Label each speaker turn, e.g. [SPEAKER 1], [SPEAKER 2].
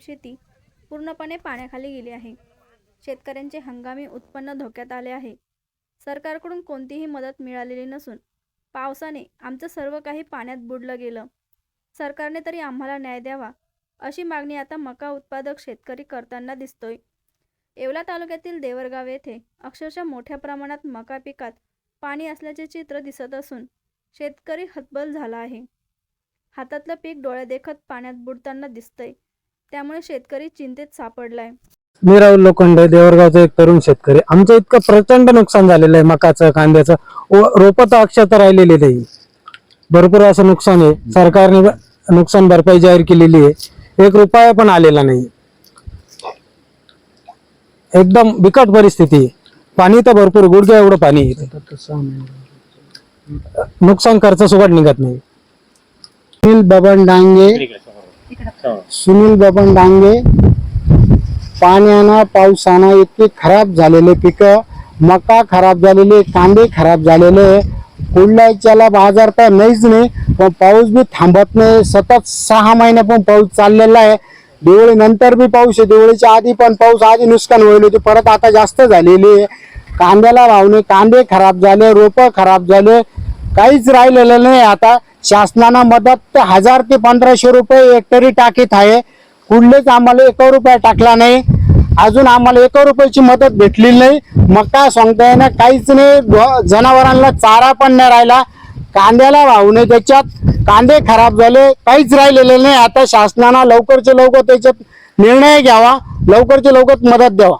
[SPEAKER 1] शेती पूर्णपणे पाण्याखाली गेली आहे. शेतकऱ्यांचे हंगामी उत्पन्न धोक्यात आले आहे. सरकारकडून कोणतीही मदत मिळालेली नसून पावसाने आमचं सर्व काही पाण्यात बुडलं गेलं. सरकारने तरी आम्हाला न्याय द्यावा अशी मागणी आता मका उत्पादक शेतकरी करताना दिसतोय. येवला तालुक्यातील देवरगाव येथे अक्षरशः मोठ्या प्रमाणात मका पिकात पाणी असल्याचे चित्र दिसत असून शेतकरी हतबल झाला आहे. हातातलं पीक डोळ्यादेखत पाण्यात बुडताना दिसतंय. त्यामुळे शेतकरी चिंतेत सापडलाय.
[SPEAKER 2] मी राहुल लोखंडे देवरगावचा एक तरुण शेतकरी. आमचं इतकं प्रचंड नुकसान झालेलं आहे मकाचं कांद्याचं. रोप तर अक्षरशः राहिलेली नाही. भरपूर असं नुकसान आहे. सरकारने नुकसान भरपाई जाहीर केलेली आहे. एक रुपया पण आलेला नाही. एकदम बिकट परिस्थिती आहे. पाणी तर भरपूर गुडघ्या एवढं पाणी आहे. नुकसान खर्च सुकट निघत नाही.
[SPEAKER 3] बबन डांगे सुनील बबन डांगे पाण्यानं पावसानं इतके खराब झालेले पिकं मका खराब झालेले कांदे खराब झालेले कुडल्याच्याला बाजार तर नाहीच नाही पण पाऊस बी थांबत नाही. सतत सहा महिने पण पाऊस चाललेला आहे. दिवाळी नंतर बी पाऊस आहे. दिवाळीच्या आधी पण पाऊस आधी नुकसान होईल होते. परत आता जास्त झालेली आहे. कांद्याला भाव नाही. कांदे खराब झाले रोपं खराब झाले. काहीच राहिलेलं नाही आता. शासनानं मदत हजार ते पंधराशे रुपये हेक्टरी टाकीत आहे. कुठलेच आम्हाला एक रुपया टाकला नाही. अजून आम्हाला एक रुपयाची मदत भेटलेली नाही. मका सांगता येणार काहीच नाही. जनावरांना चारा पण नाही राहिला. कांद्याला भाव नाही त्याच्यात. कांदे खराब झाले काहीच राहिलेले नाही. आता शासनानं लवकरचे लवकर त्याच्यात निर्णय घ्यावा. लवकरच्या लवकर मदत द्यावा.